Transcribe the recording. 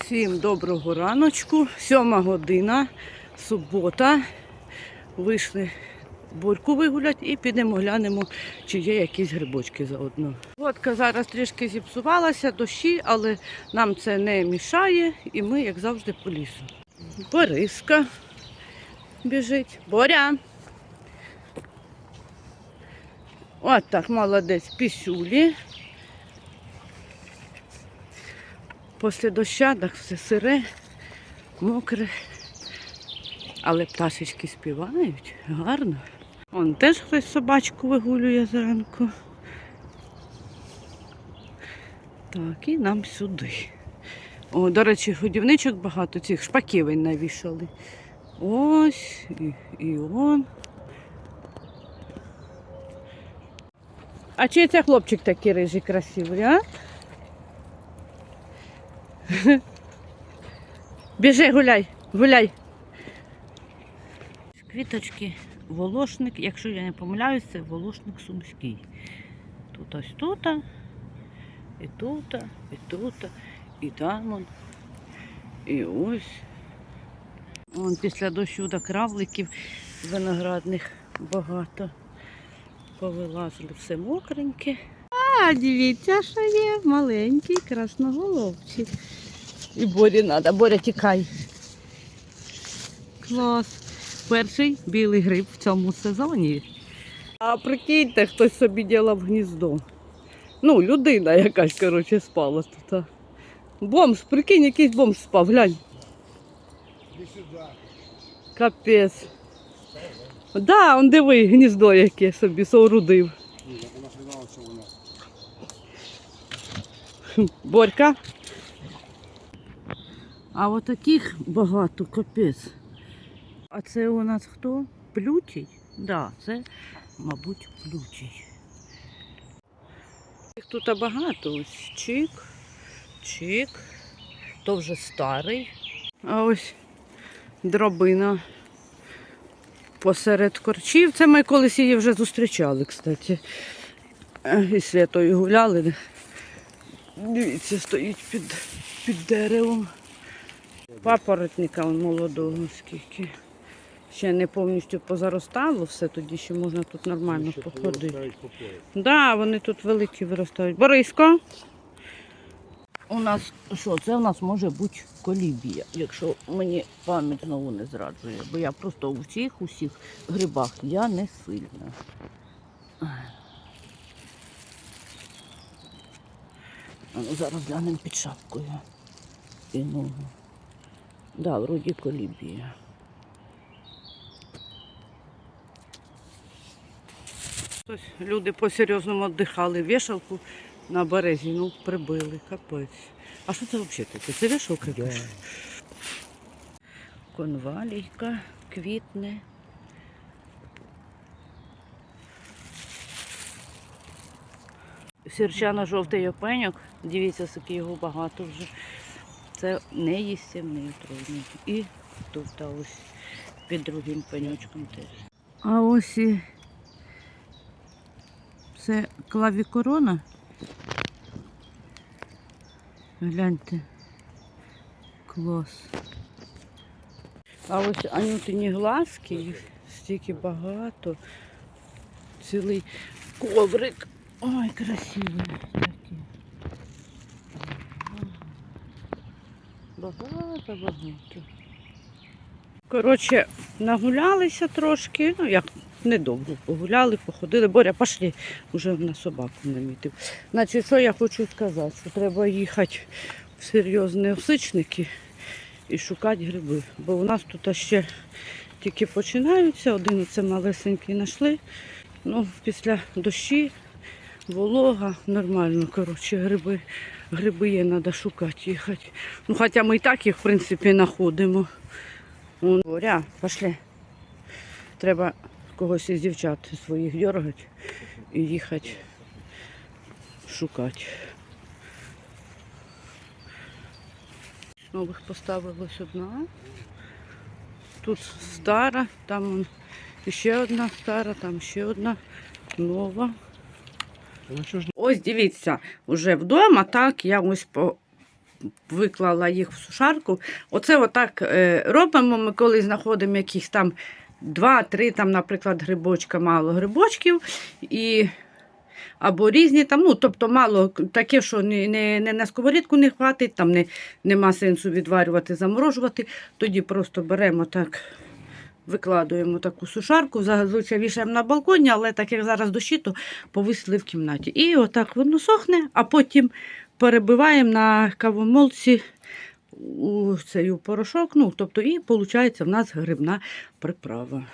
Всім доброго раночку. Сьома година, субота. Вийшли борьку вигулять і підемо глянемо, чи є якісь грибочки заодно. Водка зараз трішки зіпсувалася, дощі, але нам це не мішає, і ми, як завжди, по лісу. Бориска біжить. Боря. От так, молодець, пісюлі. Після доща так все сире, мокре. Але пташечки співають гарно. Вон теж хтось собачку вигулює зранку. Так, і нам сюди. О, до речі, годівничок багато, цих шпаківень навішали. Ось і, і он. А чий це хлопчик такий рижий красивий, а? Біжи, гуляй, гуляй. Квіточки, волошник, якщо я не помиляюсь, це волошник сумський. Тут ось тут, і тут, і тут, і там і ось. Вон після дощу так равликів виноградних багато. Повилазили все мокреньке. А, дивіться, що є маленький красноголовчик. І Борі треба. Боря, тікай. Клас. Перший білий гриб в цьому сезоні. А прикиньте, хтось собі ділав гніздо. Ну, людина якась, коротше, спала тут. Бомж, прикинь, якийсь бомж спав, глянь. Капець. Да, он диви, гніздо яке собі соорудив. Борька. А от таких багато, капець. А це у нас хто? Плютій? Так, да, це, мабуть, плютій. Їх тут багато. Ось чик, чик. То вже старий. А ось дробина посеред корчів. Це ми колись її вже зустрічали, кстати. Е, І святою гуляли. Дивіться, стоїть під, під деревом. Папоротника он молодого скільки. Ще не повністю позаростало все, тоді ще можна тут нормально походити. Так, да, вони тут великі виростають. Бориско. У нас що, це у нас може бути колібія, якщо мені пам'ять знову не зраджує. Бо я просто у всіх усіх грибах я не сильна. А ну, зараз глянемо під шапкою. І ногу. Да, вроді колібія. Ось люди по-серйозному віддихали. Вішалку на березі, ну, прибили, капець. А що це взагалі таке? Це вішалка? якась? Конвалійка, квітне. Сірчано-жовтий опеньок, дивіться, скільки його багато вже. Це неїстівний отруйник. І тут та ось під другим пеньочком теж. А ось і це клавікорона. Гляньте. Клас. А ось анютині глазки, їх стільки багато. Цілий коврик. Ой, красивий такий. Багато, багато. Коротше, нагулялися трошки, ну як недовго погуляли, походили. Боря, пошли, вже на собаку намітив. Значить, що я хочу сказати, що треба їхати в серйозні осичники і шукати гриби. Бо у нас тут ще тільки починаються, один оце малесенький знайшли. Ну, після дощі, волога, нормально, коротше, гриби, гриби є, треба шукати їхати. Ну, хоча ми і так їх, в принципі, знаходимо. Боря, пошли. Треба когось із дівчат своїх дергати і їхати шукати. Нових поставилось одна. Тут стара, там ще одна стара, там ще одна нова. Ж Ось дивіться, уже вдома, так, я ось по виклала їх в сушарку. Оце отак е, робимо. Ми коли знаходимо якісь там два-три, там, наприклад, грибочка, мало грибочків. І або різні там, ну, тобто мало таке, що не, не, не на сковорідку не хватить, там не, нема сенсу відварювати, заморожувати. Тоді просто беремо так, викладуємо таку сушарку, зазвичай вішаємо на балконі, але так як зараз дощі, то повисили в кімнаті. І отак воно сохне, а потім перебиваємо на кавомолці у цей порошок. Ну, тобто, і виходить в нас грибна приправа.